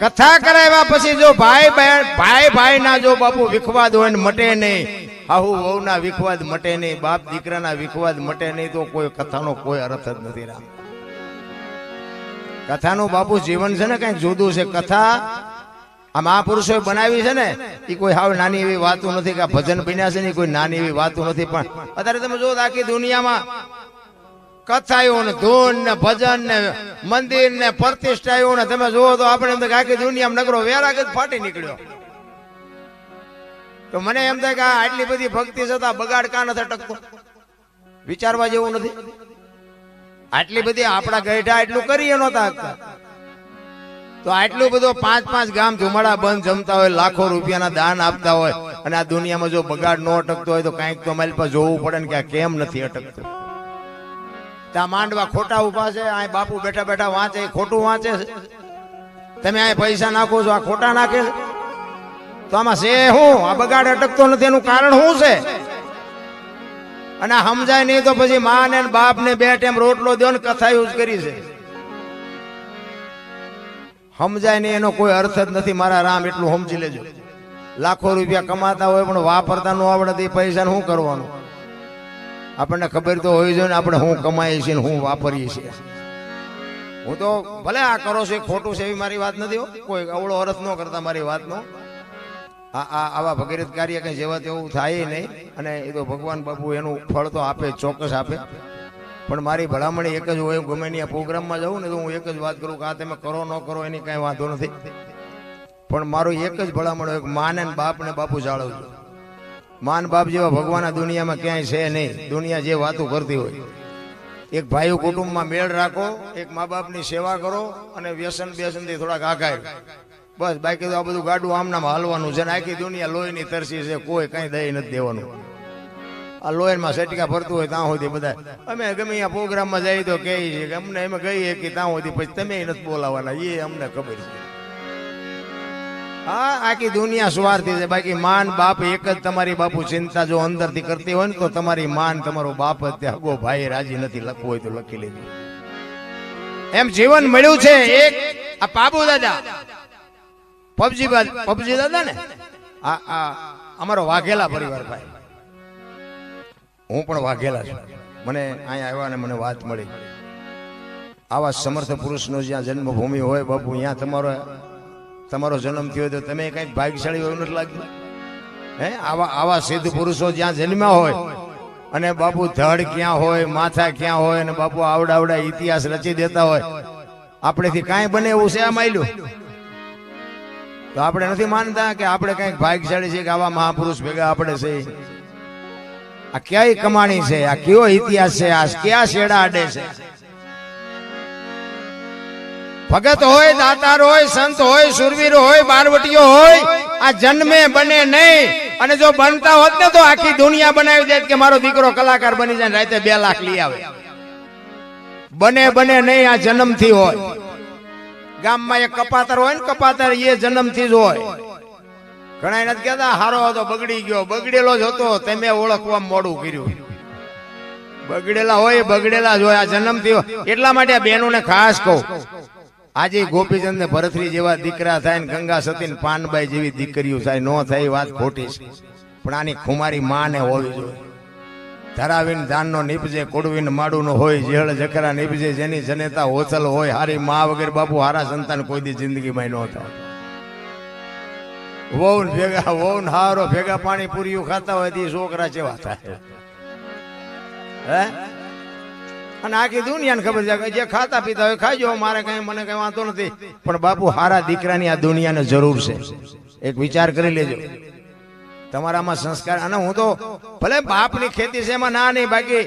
કથા કરાવ્યા પછી જો ભાઈ ભાઈ ભાઈ ના જો બાપુ વિખવાદ હોય ને મટે નહીં. આહુ વહુ ના વિખવાદ મટે નહીં. બાપ દીકરાના વિખવાદ મટે નહીં તો કોઈ કથાનો કોઈ અર્થ જ નથી રામ. કથાનું બાપુ જીવન છે ને કઈ જુદું છે. કથા આ મહાપુરુષોએ બનાવી છે ને એ કોઈ હાવ નાની એવી વાતો નથી કે ભજન બન્યા છે ને કોઈ નાની એવી વાતો નથી. પણ અત્યારે તમે જો આખી દુનિયામાં કથાઓ ને ધૂન ને ભજન ને મંદિર ને પ્રતિષ્ઠાયું ને તમે જુઓ તો આપણે એમ આખી દુનિયામાં નગરો વેરાગ જ ફાટી નીકળ્યો. તો મને એમ થાય કે આટલી બધી ભક્તિ છતાં બગાડ કા નથી ટકતો? વિચારવા જેવું નથી. આટલી બધી આપણા ગઈઢા એટલું કરીએ નહોતા તો આટલું બધું પાંચ પાંચ ગામ ધુમાડા બંધ જમતા હોય, લાખો રૂપિયાના દાન આપતા હોય, અને આ દુનિયામાં જો બગાડ ન અટકતો હોય તો કાંઈક તો અમારી પાસે જોવું પડે ને કે આ કેમ નથી અટકતું? ત્યાં માંડવા ખોટા ઊભા છે આ બાપુ બેઠા બેઠા વાંચે, ખોટું વાંચે છે. તમે આ પૈસા નાખો છો, આ ખોટા નાખે તો આમાં છે હું? આ બગાડ અટકતો નથી, એનું કારણ શું છે? અને સમજાય નહીં તો પછી મા ને બાપ ને બે ટાઈમ રોટલો દો ને કથા યુઝ કરી છે. સમજાય નહીં, એનો કોઈ અર્થ જ નથી, મારા રામ એટલું સમજી લેજો. લાખો રૂપિયા કમાતા હોય પણ વાપરતા ન આવડે તે એ પૈસાને શું કરવાનું? આપણને ખબર તો હોવી જોઈએ ને આપણે શું કમાઈએ છીએ હું વાપરીએ છીએ. હું તો ભલે આ કરો છો, એ ખોટું છે એવી મારી વાત નથી હો. કોઈ અવળો અર્થ ન કરતા મારી વાતનો. આ આ આવા ભગીરથ કાર્ય કઈ જેવા તેવું થાય નહીં અને એ તો ભગવાન બાપુ એનું ફળ તો આપે, ચોક્કસ આપે. પણ મારી ભલામણી એક જ હોય, હું ગમે ત્યાં પ્રોગ્રામમાં જાઉં ને તો હું એક જ વાત કરું કે આ તમે કરો, ન કરો એની કાંઈ વાંધો નથી. પણ મારું એક જ ભલામણ હોય માને બાપ ને બાપુ જાળવજો. માન બાપ જેવા ભગવાન દુનિયામાં ક્યાંય છે નહીં. દુનિયા જે વાતો કરતી હોય. એક ભાઈ કુટુંબમાં મેળ રાખો, એક મા બાપની સેવા કરો અને વ્યસન વ્યસનથી થોડાક આઘાય. બસ, બાકી તો આ બધું ગાડું આમનામાં હાલવાનું છે આખી દુનિયા લોહીની તરસી છે. કોઈ કઈ દઈ નથી દેવાનું. આ લોહીમાં સટકા ભરતું હોય ત્યાં સુધી બધા. અમે ગમે અહીંયા પ્રોગ્રામમાં જઈએ તો કહે છે કે અમને એમ કહીએ કે ત્યાં સુધી પછી તમે નથી બોલાવાના. એ અમને ખબર છે. હા, આખી દુનિયા સ્વાર્થી છે. બાકી માન બાપ એક જ તમારી બાપુ ચિંતા જો અંદરથી કરતી હોય ને તો તમારી માન તમારો બાપ જ હગો ભાઈ રાજી નથી. લખવું હોય તો લખી લેજો. એમ જીવન મળ્યું છે એક આ પાબુ દાદા. પબજી પબજી દાદા ને? આ આ અમારો વાઘેલા પરિવાર ભાઈ. હું પણ વાઘેલા છું. મને અહીંયા આવ્યા ને મને વાત મળી. આવા સમર્થ પુરુષનો જ્યાં જન્મભૂમિ હોય બાપુ, ત્યાં તમારો તમારો જન્મ થયો તો તમે કઈ ભાગ્યશાળી હોય એવું નથી લાગતું? હે? આવા આવા સિદ્ધ પુરુષો જ્યાં જન્મ્યા હોય અને બાપુ ધડ ક્યાં હોય, માથા ક્યાં હોય અને બાપુ આવડા આવડા ઇતિહાસ રચી દેતા હોય આપણેથી કાંઈ બને એવું છે આ માયલું? તો આપણે નથી માનતા કે આપણે કંઈક ભાગ્યશાળી છે કે આવા મહાપુરુષ ભેગા આપણે છે? આ ક્યાંય કમાણી છે? આ કયો ઇતિહાસ છે? આ ક્યાં શેડા આડે છે? ભગત હોય, દાતાર હોય, સંત હોય, સુરવીર હોય, બારવટીઓ હોય, આ જન્મે, બને નહીં. અને જો બનતા હોત ને તો આખી દુનિયા બનાવી દે કે મારો દીકરો કલાકાર બની જાય રાતે બે લાખ લઈ આવે. બને બને નહીં, આ જન્મથી હોય. ગામમાં એક કપાતર હોય ને, કપાતર એ જન્મથી જ હોય. ઘણા નથી કહેતા, હારો હતો, બગડી ગયો. બગડેલો જ હતો, તમે ઓળખવા મોડું કર્યું. બગડેલા હોય, બગડેલા જ હોય, આ જન્મથી. એટલા માટે આ બહેનોને ખાસ કહું. આજે ગોપીચંદ ને ભરતરી જેવા દીકરા થાય ને ગંગા સતી ને પાનબાઈ જેવી દીકરીઓ થાય, નો થાય વાત ખોટી છે. પણ આની ખુમારી માને હોવી જોઈએ. ધરાવીને ધાનનો નીપજે, કોડવીને માડુનો હોય જેહળ જખરા નીપજે, જેની જનેતા હોચલ હોય, હારી મા વગેરે બાપુ, હારા સંતાન કોઈ દી જિંદગીમાં ન થાય. વહુ ભેગા વહુ હારો ભેગા પાણી પૂરીઓ ખાતા હોય તે છોકરા જેવા થાય. હે? અને આખી દુનિયાને ખબર છે જે ખાતા પીતા હોય ખાજો મારે કઈ, મને કઈ વાંધો નથી. પણ બાપુ, હારા દીકરાની આ દુનિયાને જરૂર છે. એક વિચાર કરી લેજો. તમારામાં સંસ્કાર, અને હું તો ભલે બાપની ખેતી છે, એમાં ના નહીં બાકી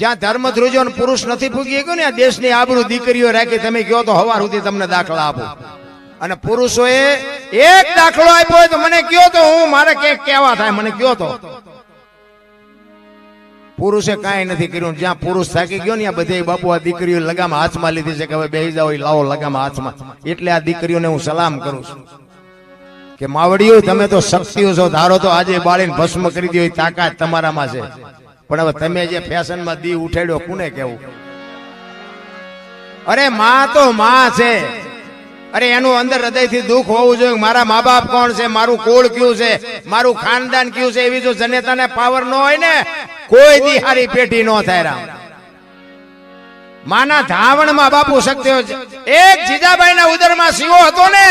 જ્યાં ધર્મ ધ્રુજો પુરુષ નથી પૂગી ગયો ને, આ દેશની આબરૂ દીકરીઓ રાખી તમે કહો તો હવાર સુધી તમને દાખલા આપો. અને પુરુષોએ એક દાખલો આપ્યો હોય તો મને કયો તો, હું, મારે ક્યાંક કેવા થાય, મને કયો તો. પુરુષે કાંઈ નથી કર્યું. જ્યાં પુરુષ થાકી ગયો ને આ બધે બાપુ આ દીકરીઓ લગામ હાથમાં લીધી છે કે હવે બેસી જાઓ લાવો લગામ હાથમાં. એટલે આ દીકરીઓને હું સલામ કરું છું. કે માવડીઓ, તમે તો શક્તિઓ છો. ધારો તો આજે બાળીને ભસ્મ કરી દો તાકાત તમારામાં છે. પણ હવે તમે જે ફેશનમાં દી ઉઠાડ્યો, કોને કેવું અરે માં તો માં છે. અરે એનું અંદર હૃદયથી દુઃખ હોવું જોઈએ મારા મા બાપ કોણ છે, મારું કુળ કયું છે, મારું ખાનદાન કયું છે એવી જો જનેતાને પાવર ન હોય ને, કોઈ દી હારી પેટી ન થાય રામ. માના ધાવણમાં બાપુ શક્તિઓ છે. એક જીજાબાઈના ઉદરમાં શિવો હતો ને,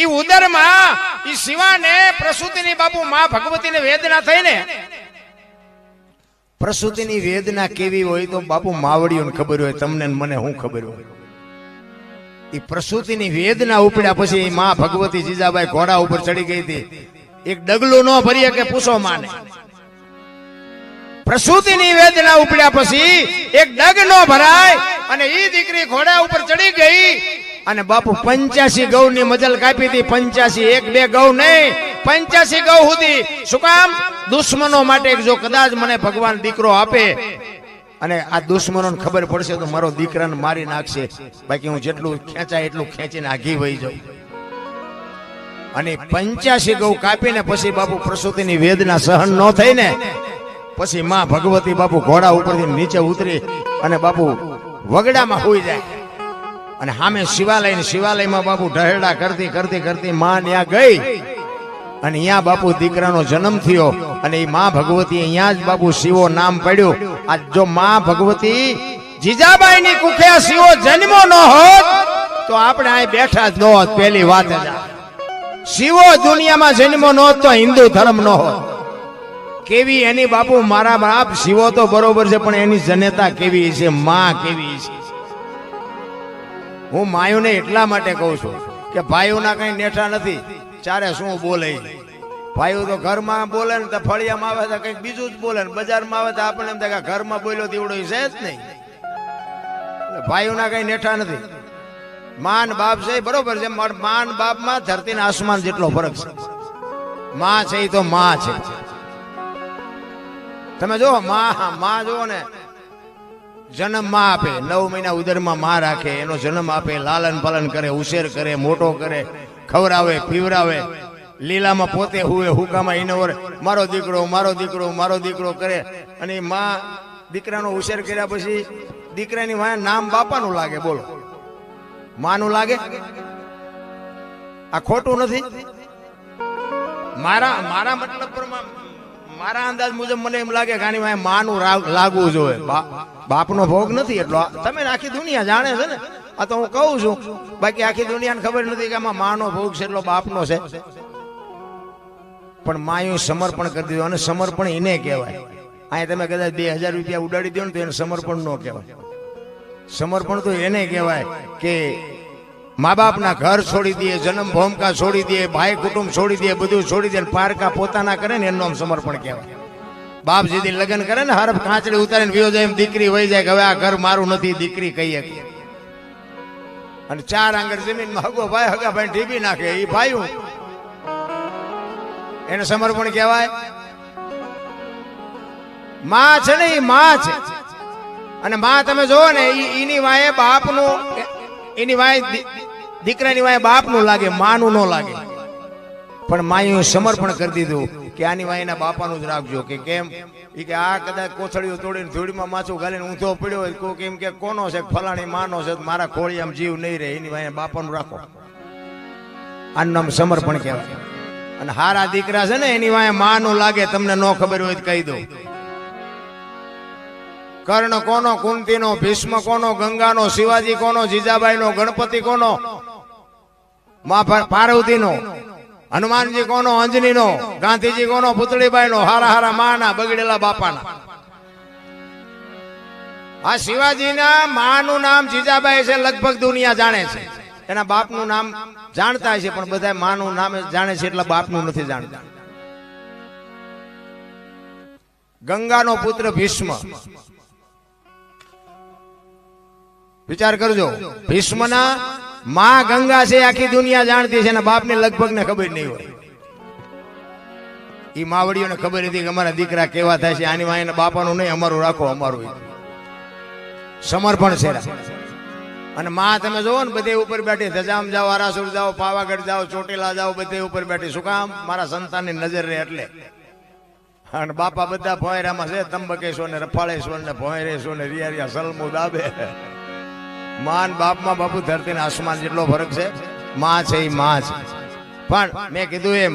ઈ ઉદરમાં ઈ શિવાને પ્રસૂતિની બાપુ માં ભગવતીને વેદના થઈ ને. પ્રસૂતિની વેદના કેવી હોય તો બાપુ માવડીઓને ખબર હોય, તમને મને હું ખબર હોય. એ પ્રસૂતિની વેદના ઉપડ્યા પછી માં ભગવતી જીજાબાઈ ઘોડા ઉપર ચડી ગઈ હતી. એક ડગલું ન ભરીએ કે પૂછો માને. પ્રસૂતિની વેદના ઉપડ્યા પછી એક ડગ ન ભરાય અને ઈ દીકરી ઘોડા ઉપર ચડી ગઈ અને બાપુ પંચ્યાસી ગૌ ની મજલ કાપી હતી. પંચ્યાસી એક, બે ગૌ નહીં. પંચ્યાસી ગૌ સુધી. શું કામ? દુશ્મનો માટે જો કદાચ મને ભગવાન દીકરો આપે અને આ દુશ્મનોને ખબર પડશે તો મારો દીકરાને મારી નાખશે. બાકી હું જેટલું ખેંચાય એટલું ખેંચીને આઘી વહી જાઉં. અને પંચ્યાસી ગૌ કાપીને પછી બાપુ પ્રસૂતિની વેદના સહન ન થઈ ને પછી માં ભગવતી બાપુ ઘોડા ઉપરથી નીચે ઉતરી અને બાપુ વગડામાં હોઈ જાય. અને સામે શિવાલય શિવાલયમાં બાપુ ઢહેડા કરતી કરતી કરતી માં ત્યાં ગઈ. અને અહીંયા બાપુ દીકરાનો જન્મ થયો અને એ માં ભગવતી અહીંયા જ બાપુ શિવો નામ પડ્યું. આ જો માં ભગવતી જીજાબાઈ ની કુખે શિવો જન્મો ન હોત, તો આપણે અહીં બેઠા જ ન હોત, પહેલી વાત શિવો દુનિયામાં જન્મો ન હોત, તો હિન્દુ ધર્મ ન હોત. કેવી એની બાપુ મારા બાપ શિવો તો બરોબર છે, પણ એની જનેતા કેવી છે, માં કેવી છે? હું માયુને એટલા માટે કહું છું કે ભાઈઓના કઈ નેઠા નથી. ચારે શું બોલે? ભાઈઓ તો ઘરમાં બોલે ને તો ફળિયામાં આવે તો કંઈક બીજું જ બોલે ને બજારમાં આવે તો આપણને એમ થાય ઘરમાં બોલ્યો તેવડો છે જ નહીં. ભાઈઓના કઈ નેઠા નથી. માન બાપ છે બરોબર છે માન બાપમાં ધરતી ને આસમાન જેટલો ફરક છે. માં છે એ તો માં છે. તમે જો, માં માં જુઓ ને, જન્મમાં આપે, નવ મહિના ઉદરમાં માં રાખે, એનો જન્મ આપે, લાલન પાલન કરે, ઉછેર કરે, મોટો કરે ખવડાવે પીવરાવે લીલામાં પોતે હુએ હુકામાં એને મારો દીકરો મારો દીકરો મારો દીકરો કરે. અને માં દીકરાનો ઉછેર કર્યા પછી દીકરાની વાંહે નામ બાપાનું લાગે, બોલો. માનું લાગે? આ ખોટું નથી? મારા મારા મતલબ મારા અંદાજ મુજબ મને એમ લાગે કે આની માનું લાગવું જોઈએ. બાપનો ભોગ નથી એટલો. તમે આખી દુનિયા જાણે છે ને? આ તો હું કહું છું, બાકી આખી દુનિયાને ખબર નથી કે આમાં માનો ભોગ છે એટલો બાપનો છે. પણ માયું સમર્પણ કરી દીધું, અને સમર્પણ એને કહેવાય. અહીંયા તમે કદાચ બે હજાર રૂપિયા ઉડાડી દો ને તો એને સમર્પણ ન કહેવાય. સમર્પણ તો એને કહેવાય કે મા બાપના ઘર છોડી દે, જન્મ ભૂમિકા છોડી દે, ભાઈ કુટુંબ છોડી દે, બધું છોડી દે પારકા પોતાના કરે ને એનું નામ સમર્પણ કહેવાય. બાપ જેથી લગ્ન કરે ને હરફ કાંચડી ઉતારીને વિયો જાય એમ દીકરી વહી જાય કે હવે આ ઘર મારું નથી, દીકરી કહીએ. અને ચાર આંગળ જમીનમાં હગો ભાઈ, હગા ભાઈ ઢીબી નાખે એ ભાઈ એને સમર્પણ કહેવાય. માં છે ને એ માં છે. અને માં તમે જોવો ને એની વાય બાપનું એની વાય દી- દીકરાની વાય બાપનું લાગે, માનું ન લાગે. પણ માયું સમર્પણ કરી દીધું. કે આની વાય બાપાનું જ રાખજો કે કેમ? એ કે આ કદાચ કોથળીઓ તોડીને ધૂળીમાં માછું ગાલીને ઊંધો પડ્યો હોય કોઈ કેમ કે કોનો છે? ફલાણી માનો છે મારા ખોળી આમ જીવ નહીં રહે, એની વાય બાપાનું રાખો. આનું નામ સમર્પણ કહેવાય. અને હારા દીકરા છે ને, એની વાય માનું લાગે, તમને ન ખબર હોય કહી દઉં કર્ણ કોનો, કુંતીનો, ભીષ્મ કોનો, ગંગાનો, શિવાજી કોનો, જીજાબાઈનો, ગણપતિ કોનો? મા પાર્વતીનો? હનુમાનજી કોનો અંજનીનો, ગાંધીજી કોનો પુતળીબાઈનો, હારા હારા માના, બગડેલા બાપાના. આ શિવાજીના માનું નામ જીજાબાઈ છે, લગભગ દુનિયા જાણે છે. એના બાપનું નામ જાણતા છે પણ બધા માનું નામ જાણે છે, એટલે બાપનું નથી જાણતા. ગંગાનો પુત્ર ભીષ્મ. વિચાર કરજો. ભીષ્મના માં ગંગા છે, આખી દુનિયા જાણતી છે અને બાપને લગભગ ને ખબર નહીં હોય. એ માવડીઓને ખબર હતી કે અમારા દીકરા કેવા થાય છે, આની માં બાપાનું નહીં, અમારું રાખો, અમારું સમર્પણ છે. અને માં, તમે જોવો ને, બધે ઉપર બેઠી, ધજામ જાઓ, આરાસુર જાઓ, પાવાગઢ જાઓ, ચોટીલા જાઓ, બધે ઉપર બેઠી. શું કામ? મારા સંતાનની નજર રહે એટલે. અને બાપા બધા ભોયરામાં છે તંબકેશ્વર ને રફાળેશ્વર ને ભોયરેશ્વર ને રિયા રિયા સલમુ, દાબે. માન બાપમાં બાપુ ધરતી ને આસમાન જેટલો ફરક છે, માં છે એ માં છે પણ મેં કીધું એમ,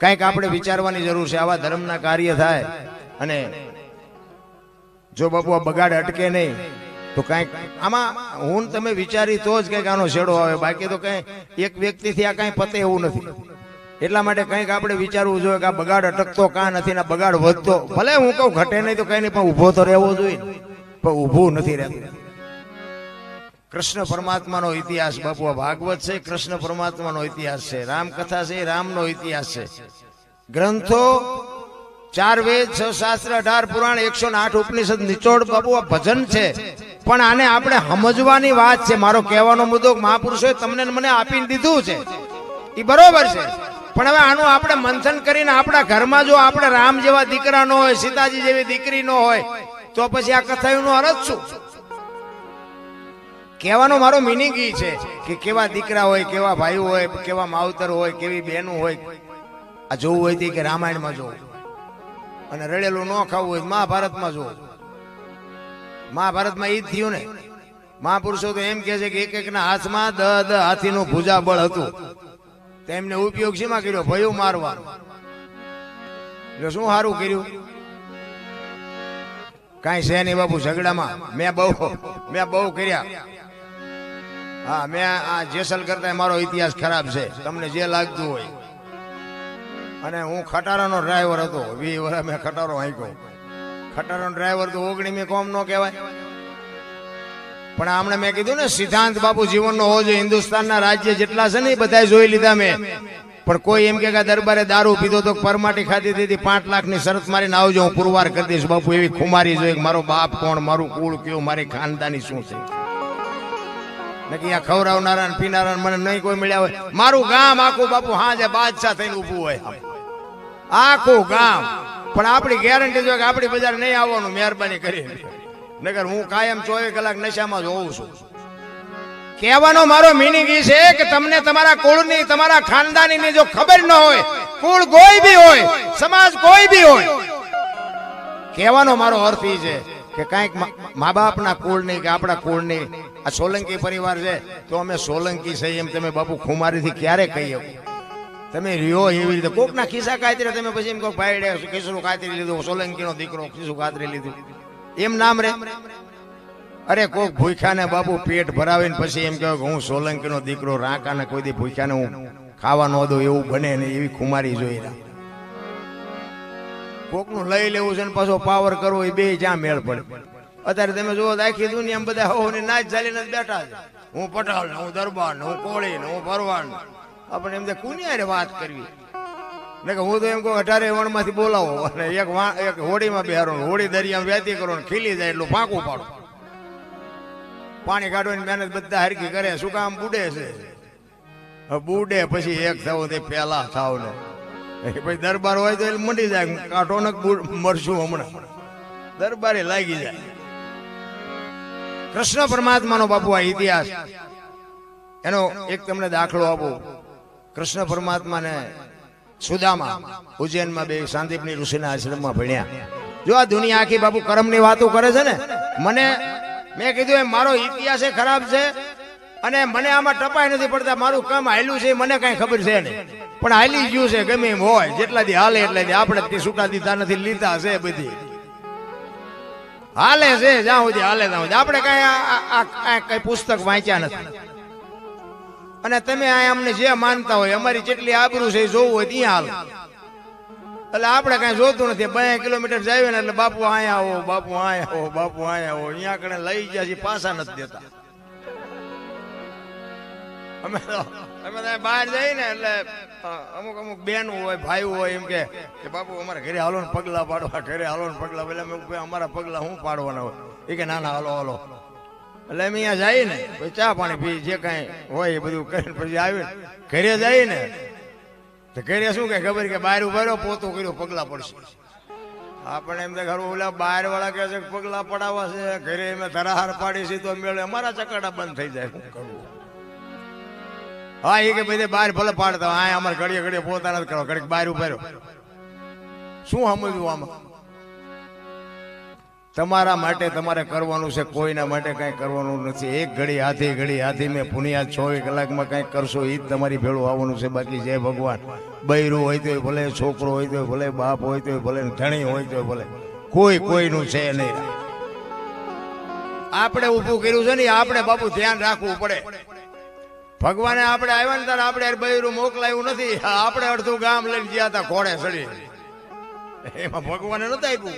કંઈક આપણે વિચારવાની જરૂર છે, આવા ધર્મના કાર્ય થાય અને જો બાપુ આ બગાડ અટકે નહીં, તો કંઈક આમાં હું તમે વિચારી તો જ કંઈક આનો છેડો આવે, બાકી તો કંઈ એક વ્યક્તિથી આ કંઈ પતે એવું નથી. એટલા માટે કંઈક આપણે વિચારવું જોઈએ કે આ બગાડ અટકતો કાં નથી ને બગાડ વધતો. ભલે હું કહું ઘટે નહીં તો કંઈ નહીં, પણ ઊભો તો રહેવો જોઈએ. પણ ઊભું નથી રહેતું કૃષ્ણ પરમાત્માનો ઇતિહાસ બાપુ ભાગવત છે, કૃષ્ણ પરમાત્માનો ઇતિહાસ છે, રામકથા છે રામનો ઇતિહાસ છે. ગ્રંથો ચાર વેદ, છ શાસ્ત્ર, અઢાર પુરાણ, એકસો આઠ ઉપનિષદ, નિચોડ બાબુ આ ભજન છે. પણ આને આપણે સમજવાની વાત છે. મારો કહેવાનો મુદ્દો, મહાપુરુષોએ તમને મને આપી દીધું છે. એ બરોબર છે. પણ હવે આનું આપણે મંથન કરીને આપણા ઘરમાં જો આપણે રામ જેવા દીકરા ન હોય, સીતાજી જેવી દીકરી ન હોય, તો પછી આ કથાયુનો અરજ શું? કહેવાનો મારો મિનિંગ ઈ છે કે કેવા દીકરા હોય, કેવા ભાઈ હોય, કેવા માવતર હોય, કેવી બહેનો હોય, આ જોવું હોય તે કે રામાયણમાં જોવું અને રડેલું ન ખાવું હોય મહાભારતમાં જોવું મહાભારતમાં ઈ જ થયું ને. મહાપુરુષો તો એમ કે છે કે એક એકના હાથમાં દ દ હાથીનું ભૂજા બળ હતું તેમને ઉપયોગ શેમાં કર્યો? ભયું મારવાનો. એટલે શું સારું કર્યું? કાંઈ છે નહીં બાપુ ઝઘડામાં. મેં બહુ મેં બહુ કર્યા. હા, મેં આ જેસલ કરતા મારો ઇતિહાસ ખરાબ છે. તમને જે લાગતું હોય. અને હું ખટારાનો ડ્રાઈવર હતો. વી વર્ષ મેં ખટારો હાંક્યો ખટારાનો ડ્રાઈવર તો ઓગણી મેં કોમ ન કહેવાય. પણ આમણે મેં કીધું ને, સિદ્ધાંત બાપુ જીવનનો હોવો જોઈએ. હિન્દુસ્તાનના રાજ્ય જેટલા છે ને એ બધા જોઈ લીધા મેં. પણ કોઈ એમ કે દરબારે દારૂ પીધો તો પરમાટી ખાધી દીધી, પાંચ લાખની શરત મારીને આવજો, હું પુરવાર કરી દઈશ. બાપુ એવી ખુમારી જોઈએ મારો બાપ કોણ, મારું કુળ કયું, મારી ખાનદાની શું છે? નક્કી આ ખવડાવનારા ને પીનારા મને નહીં કોઈ મળ્યા હોય. મારું ગામ આખું બાપુ હાજે બાદશાહ થઈને ઊભું હોય. આખું ગામ. પણ આપણી ગેરંટી જો કે આપણી બજાર નહીં આવવાનું, મહેરબાની કરી નગર હું કાયમ ચોવીસ કલાક નશામાં જ હોઉં છું. કહેવાનો મારો મિનિંગ એ છે કે તમને તમારા કુળની, તમારા ખાનદાનીની જો ખબર ન હોય, કુળ કોઈ બી હોય, સમાજ કોઈ બી હોય. કહેવાનો મારો અર્થ એ છે કે કાંઈક મા બાપના કુળની કે આપણા કુળની આ સોલંકી પરિવાર છે, તો અમે સોલંકી છે એમ તમે બાપુ ખુમારીથી ક્યારે કહીએ તમે રહ્યો એવી રીતે. કોકના ખિસ્સા કાતરી તમે પછી એમ કહો ભાઈ ખિસ્સું કાતરી લીધું, સોલંકીનો દીકરો ખિસ્સું કાતરી લીધું. એમ નામ રે. અરે કોક ભૂખ્યાને બાપુ પેટ ભરાવીને પછી એમ કહો કે હું સોલંકીનો દીકરો રાંકાને કોઈ દી ભૂખ્યાને હું ખાવા ન દઉં, એવું બને ને એવી ખુમારી જોઈ રહ્યા. કોકનું લઈ લેવું છે ને પાછો પાવર કરવો, એ બે જ્યાં મેળ પડે. અત્યારે તમે જુઓ આખી દુનિયા બધા હો ને નાચ ચાલીને જ બેઠા છે. હું પટાલ ને હું દરબાર ને હું કોળી ને હું ભરવાડ. આપણે એમ કુની હારે વાત કરવી. ને કે હું તો એમ કહું અઢારે વણમાંથી બોલાવો. અને એક એક હોડીમાં બેહારો હોડી દરિયામાં વ્યાતી કરો ને ખીલી જાય એટલું ફાંકું પાડો. પાણી કાઢવાની મહેનત બધા હરકી કરે શું કામ બુડે છે? બુડે પછી એક થવું તે પહેલા થાવ ને પછી દરબાર હોય તો એટલે મંડી જાય કાંઠો ને મરશું હમણાં. દરબારે લાગી જાય. કૃષ્ણ પરમાત્માનો બાપુ આ ઇતિહાસ. એનો એક તમને દાખલો આપો. કૃષ્ણ પરમાત્માને સુદામા, ઉજ્જૈનમાં બે શાંતિપની ઋષિના આશ્રમમાં ભણ્યા. જો આ દુનિયા આખી બાપુ કર્મની વાતો કરે છે ને, મને, મેં કીધું એમ, મારો ઇતિહાસ એ ખરાબ છે અને મને આમાં ટપાઈ નથી પડતા, મારું કામ હાલ્યું છે, મને કાંઈ ખબર છે નહીં. પણ હાલી ગયું છે, ગમે એમ હોય જેટલા દી હાલે એટલા દી આપણે છૂટા દીધા નથી, લીધા છે બધી. હાલે છે, જ્યાં સુધી હાલે, ત્યાં સુધી. આપણે કાંઈ કાંઈ પુસ્તક વાંચ્યા નથી. અને તમે આ અમને જે માનતા હોય, અમારી જેટલી આબરૂ છે, એ જોવું હોય, ત્યાં હાલ. એટલે આપણે કાંઈ જોતું નથી. બે કિલોમીટર જાય ને એટલે બાપુ આયા આવો, બાપુ અહીંયા આવો, બાપુ આયા આવો. અહીંયા કણે લઈ ગયા છે પાછા નથી દેતા. અમે અમે તો બહાર જઈએ ને એટલે અમુક અમુક બેન હોય, ભાઈ હોય એમ કે બાપુ અમારા ઘરે હાલો ને પગલા પાડવા, ઘરે હાલો ને પગલા પેલા અમે અમારા પગલા શું પાડવાના હોય? એ કે ના ના, હાલો હાલો. એટલે અમે અહીંયા જઈએ ને પછી ચા પાણી પી, જે કાંઈ હોય એ બધું કરીને પછી આવીને ઘરે જઈએ ને તો ઘરે શું કે ખબર કે બહાર ઊભા પોતું કર્યું, પગલા પડશે. આપણે એમ તો ખરું ઓલા બહાર વાળા કહે છે પગલા પડાવવા છે, ઘરે અમે ધરાહાર પાડી છે તો મેળે અમારા ચકાટા બંધ થઈ જાય, શું કરવું? હા, એ કે ભાઈ બહાર ભલે પાડતા હા, અમારે ઘડીએ ઘડીએ પોતાના જ કરો ઘડીક બહાર ઉભેરો શું સમજવું આમાં? તમારા માટે તમારે કરવાનું છે, કોઈના માટે કાંઈ કરવાનું નથી. એક ઘડી આધી ઘડી આધી મેં પુનિયા ચોવીસ કલાકમાં કાંઈક કરશો એ જ તમારી ભેળું આવવાનું છે. બાકી જય ભગવાન. બૈરું હોય તો ભલે, છોકરો હોય તો ભલે, બાપ હોય તો ભલે ધણી હોય તો ભલે. કોઈ કોઈનું છે નહીં. આપણે ઊભું કર્યું છે ને આપણે બાપુ ધ્યાન રાખવું પડે. ભગવાને આપણે આવ્યા ને ત્યારે આપણે બૈરું મોકલાયું નથી. આપણે અડધું ગામ લઈને ગયા હતા ઘોડે ચડી. એમાં ભગવાને નતા આપ્યું.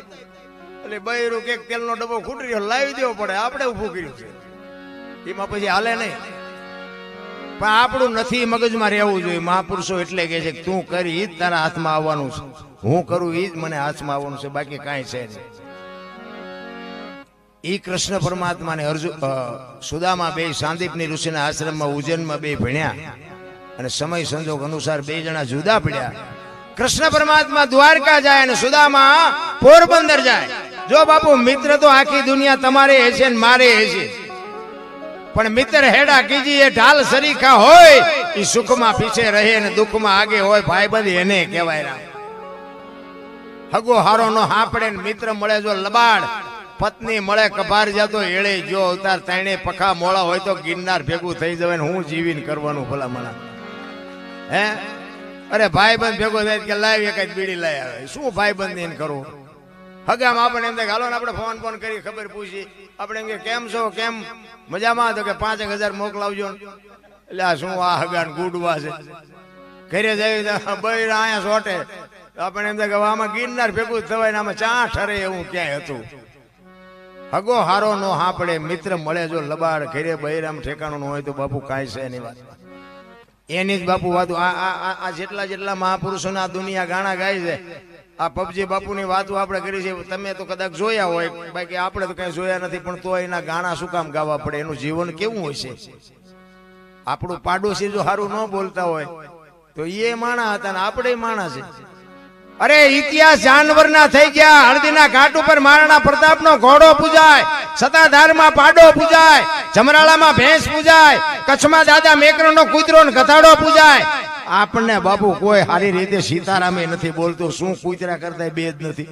એટલે બૈરું કે તેલનો ડબ્બો ખૂટી રહ્યો લાવી દેવો પડે. આપણે ઊભું કર્યું છે. એમાં પછી હાલે નહીં. પણ આપણું નથી મગજમાં રહેવું જોઈએ. મહાપુરુષો એટલે કે છે તું કરી, ઈ જ તારા હાથમાં આવવાનું છે. હું કરું, ઈ જ મને હાથમાં આવવાનું છે. બાકી કાંઈ છે નહીં. ઈ કૃષ્ણ પરમાત્માને અર્જુન અ, સુદામા બે સાંદીપની ઋષિના આશ્રમમાં ઉજ્જૈનમાં બે ભણ્યા અને સમય સંજોગ અનુસાર બે જણા જુદા પડ્યા. કૃષ્ણ પરમાત્મા દ્વારકા જાય અને સુદામા પોરબંદર જાય. જો બાપુ મિત્ર તો આખી દુનિયા તમારે હશે ને મારે હશે. પણ મિત્ર હેડા કીજી એ ઢાલ સરીખા હોય એ સુખમાં પીછે રહે અને દુઃખમાં આગે હોય ભાઈબંધ એને કહેવાય હગો હારો નો હાંપડે મિત્ર મળે જો લબાડ પત્ની મળે, કભાર જતો એળે જો અવતાર તાણે પખા મોળા હોય તો ગિરનાર ભેગું થઈ જવાય હું જીવીને કરવાનું ભલા મણા હે? અરે ભાઈ બંધ ભેગો થાય કે લાવી કઈ બીડી લઈ આવે. શું ભાઈ બંધ એને કરવું આમ આપણે એમ હાલો ને આપણે ફોન ફોન કરી ખબર પૂછી. આપણે એમ કે, કેમ છો? કેમ? મજામાં તો કે પાંચ એક હજાર મોકલાવજો. એટલે આ શું આ હગાન ગુડવા છે? ઘરે જઈ બૈરા, અહીંયા સોટે આપણે એમ કે આમાં ગિરનાર ભેગું થવાય ને આમાં ચા ઠરે એવું ક્યાંય હતું. હગો હારો નો હાંપડે, મિત્ર મળે જો લબાડ, ઘેરે બૈરામ ઠેકાણું હોય તો બાપુ કાંઈ છે એની વાત. એની જ બાપુ વાતો, આ આ, આ- જેટલા જેટલા મહાપુરુષોના આ દુનિયા ગાણા ગાય છે, આ પબજી બાપુની વાતો આપણે કરી છે, તમે તો કદાચ જોયા હોય, બાકી આપણે તો કઈ જોયા નથી, પણ તો એના ગાણા શું કામ ગાવા પડે, એનું જીવન કેવું હોય છે? આપણું પાડોશી જો સારું ન બોલતા હોય, તો એ માણા હતા ને આપણે માણા છે. અરે ઇતિહાસ જાનવરના થઈ ગયા. હળદીના ઘાટ ઉપર મહારાણા પ્રતાપનો ઘોડો પૂજાય. સતાધારમાં પાડો પૂજાય. જમરાળામાં ભેંસ પૂજાય. કચ્છમાં દાદા મેકરણનો કૂતરો ને ગધાડો પૂજાય. આપણને બાપુ કોઈ સારી રીતે સીતારામે નથી બોલતો. શું કૂતરા કરતા બે જ નથી.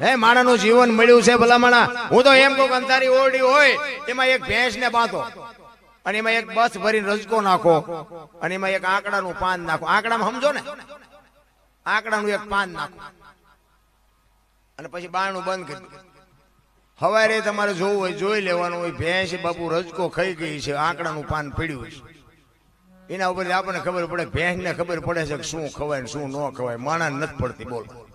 હે, માણાનું જીવન મળ્યું છે ભલામણા. હું તો એમ કહું અંધારી ઓરડી હોય, એમાં એક ભેંસ ને બાંધો. અને એમાં એક બસ ભરીને રજકો નાખો. અને એમાં એક આંકડાનું પાન નાખો. આંકડામાં સમજો ને. આંકડાનું એક પાન નાખો. અને પછી બારણું બંધ કરી. હવારે તમારે જોવું હોય, જોઈ લેવાનું હોય, ભેંસ, બાપુ રજકો ખાઈ ગઈ છે, આંકડાનું પાન પડ્યું છે. એના ઉપર આપણને ખબર પડે, ભેંસને ખબર પડે છે કે શું ખવાય શું ન ખવાય. માણા નથી પડતી, બોલો.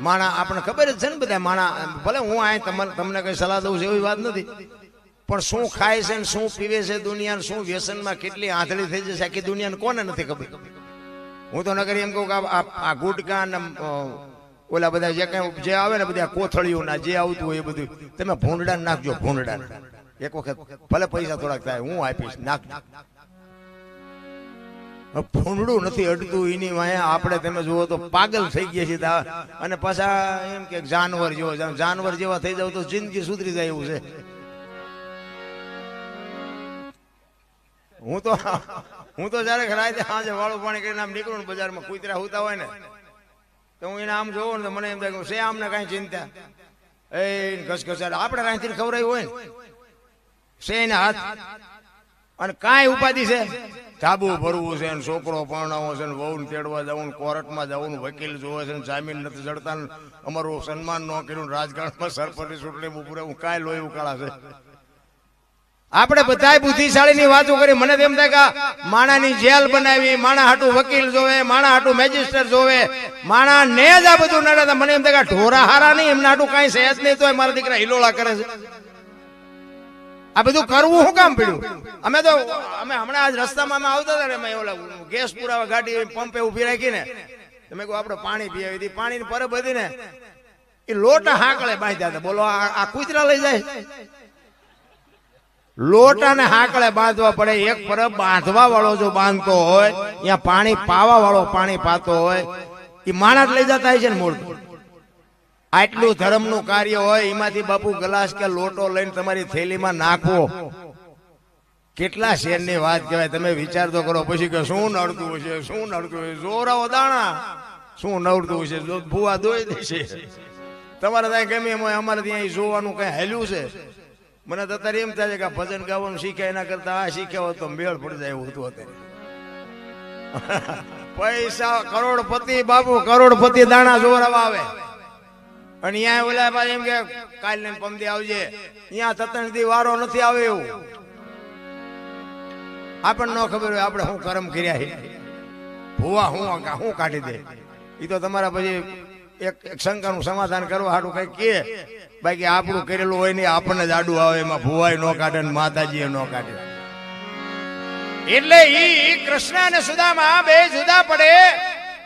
માણા, આપણને ખબર જ છે ને બધા માણા, ભલે હું આ તમને તમને કઈ સલાહ દઉં છું એવી વાત નથી. પણ શું ખાય છે ને શું પીવે છે દુનિયા શું વ્યસનમાં કેટલી આંધળી થઈ જશે, આખી દુનિયાને કોને નથી ખબર? હું તો નગર એમ કહું કે આ- ગુટકા ને ઓલા બધા જે કઈ જે આવે ને બધા કોથળીઓના, જે આવતું હોય એ બધું, તમે ભૂંડડા નાખજો ભૂંડડા એક વખત ભલે પૈસા થોડાક થાય, હું આપીશ નાખ ભૂંડડું નથી અડતું, એની વાંહે આપણે તમે જુઓ તો પાગલ થઈ ગયા છીએ અને પાછા એમ કે જાનવર જેવો જાનવર જેવા થઈ જાવ તો જિંદગી સુધરી જાય એવું છે. હું તો હું તો જયારે રાતે સાંજે વાળું પાણી કરીને આમ નીકળું બજારમાં કૂતરા હોતા હોય ને, તો હું એને આમ જોઉં ને તો મને એમ થાય શે આમને કાંઈ ચિંતા? એ ઘસઘસાટ. આપણે કાંઈથી ખવડાવ્યું હોય ને. છે એને હાથ? અને કાંઈ ઉપાધિ છે? ધાબુ ભરવું છે ને છોકરો પરણાવો છે ને વહુ તેડવા જવું ને કોર્ટમાં જવું વકીલ જોવે છે ને જામીન નથી જડતા અમારું સન્માન ન કર્યું રાજકારણમાં સરપંચની ચૂંટણી ઉપર હું કાંઈ લોહી ઉકાળા છે. આપણે બધાય બુદ્ધિશાળીની વાતો કરી. મને તો એમ થાય કે માણાની જેલ બનાવી માણા હાટું વકીલ જોવે માણા હાટું મેજિસ્ટર જોવે માણા ને જ આ બધું નડે મને એમ થાય કે ઢોરા હારા નહીં એમના હાટું કાંઈ સહેજ નહીં તો મારા દીકરા હિલોળા કરે છે. આ બધું કરવું શું કામ પડ્યું? અમે તો અમે હમણાં આજ રસ્તામાં અમે આવતા હતા ને અમે ઓલા ગેસ પુરાવા ગાડી પંપે ઊભી રાખીને તમે કહો આપણે પાણી પીવી હતી. પાણીની પરબ હતી ને એ લોટ હાકળે બાંધ્યા હતા. બોલો આ આ કૂતરા લઈ જાય. લોટાને હાકળે બાંધવા પડે. એક પરબ બાંધવા વાળો જો બાંધતો હોય ત્યાં પાણી પાવા વાળો પાણી પાતો હોય એ માણસ લઈ જતા છે ને મૂળ. આટલું ધર્મનું કાર્ય હોય, એમાંથી બાપુ ગ્લાસ કે લોટો લઈને તમારી થેલીમાં નાખવો કેટલા શેરની વાત કહેવાય? તમે વિચાર તો કરો, પછી કે શું નડતું હશે, શું નડતું હશે? જોરાઓ દાણા. શું નડતું હશે? ભૂવા દોઈ દેશે. તમારે ત્યાં ગમે અમારે ત્યાં જોવાનું કઈ હેલ્યું છે. મને તો અત્યારે એમ થાય કે ભજન ગાવાનું શીખે, એના કરતા આ શીખ્યા તો મેળ પડી જાય એવું હતું અત્યારે. પૈસા કરોડપતિ બાબુ કરોડપતિ દાણા જોરાવા આવે. અને અહીંયા ઓલા ભાઈ એમ કે, કાલ ને પમદી આવજે. અહીંયા તતણ દી વારો નથી આવે એવું. આપણને ન ખબર હોય આપણે શું કરમ કર્યા ભૂવા હું હું કાઢી દે. એ તો તમારા પછી એક એક શંકાનું સમાધાન કરવા હાડું કઈ કે બાકી આપણું કરેલું હોય ને આપણને જ આડું આવે, એમાં ભુવાય નો કાઢે ને માતાજીએ નો કાઢે. એટલે ઈ કૃષ્ણ અને સુદામા બે જુદા પડે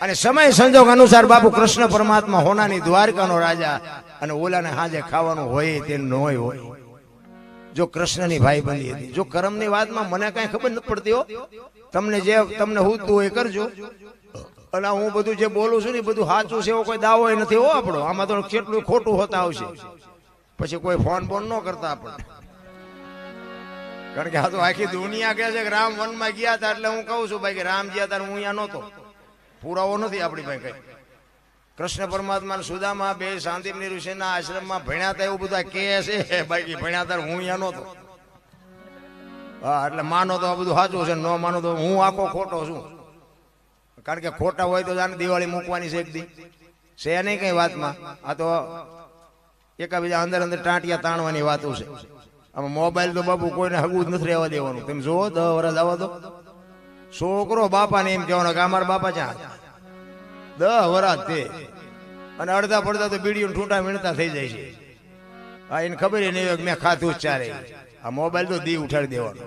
અને સમય સંજોગ અનુસાર બાપુ કૃષ્ણ પરમાત્મા હોનાની દ્વારકાનો રાજા અને ઓલાને હાજે ખાવાનું હોય તે નોય હોય. જો કૃષ્ણની ભાઈ બની હતી, જો કર્મની વાતમાં મને કઈ ખબર નથી પડતી હો. તમને જે તમને હું તું એ કરજો. અને હું બધું જે બોલું છું ને બધું સાચું છે એવો કોઈ દાવો નથી હો આપણો. આમાં તો કેટલું ખોટું હોતા આવશે. પછી કોઈ ફોન બોન ન કરતા આપણે. કારણ કે આ તો આખી દુનિયા કહે છે કે રામ વનમાં ગયા હતા એટલે હું કહું છું ભાઈ કે રામ ગયા હતા હું અહીંયા નહોતો. પુરાવો નથી આપણી પાસે કઈ. કૃષ્ણ પરમાત્મા સુદામા બે શાંતિની ઋષિના આશ્રમમાં ભણ્યા હતા એવું બધા કહે છે. બાકી ભણ્યા હતા હું અહીંયા નહોતો. હા, એટલે માનો તો આ બધું સાચું છે ન માનો તો હું આખો ખોટો છું. કારણ કે ખોટા હોય તો જાણે દિવાળી મૂકવાની છે એક દી. છે નહીં કઈ વાતમાં. આ તો એકાબીજા અંદર અંદર ટાંટિયા તાણવાની વાતો છે. આમાં મોબાઈલ તો બાપુ કોઈને હગું જ નથી રહેવા દેવાનું. તમે જુઓ દસ વર્ષ આવવા દો છોકરો બાપાને એમ કહેવાનો કે અમારા બાપા ક્યાં દસ વરસ તે. અને અડધા પડધા તો બીડીઓ ઠૂંટા મીણતા થઈ જાય છે. હા એને ખબર નહીં મેં ખાધું જ ચારે આ મોબાઈલ તો દી ઉઠાડી દેવાનો.